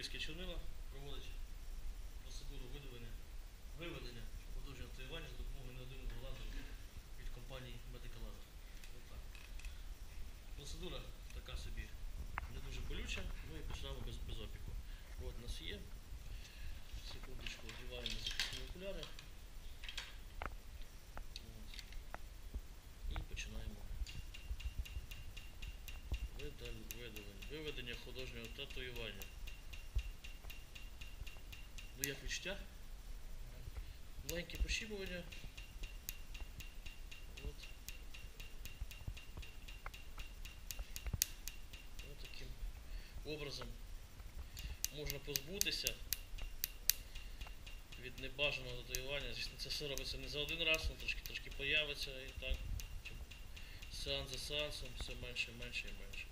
львівське чорнила проводить процедуру видалення, виведення подовження татуювання за допомогою неодимного лазеру від компанії. Отак. Процедура така собі не дуже болюча, ну і починаємо без, без опіку. От у нас є. Секундочку, одягаємо захисні окуляри. От. І починаємо. Видаль, видалення. Виведення художнього татуювання. Ну як відчуття? Маленьке пощіпування. От. От таким образом можна позбутися від небажаного татуювання. Звісно, це все робиться не за один раз, воно трошки трошки появиться і так. Сеанс за сеансом все менше, менше і менше.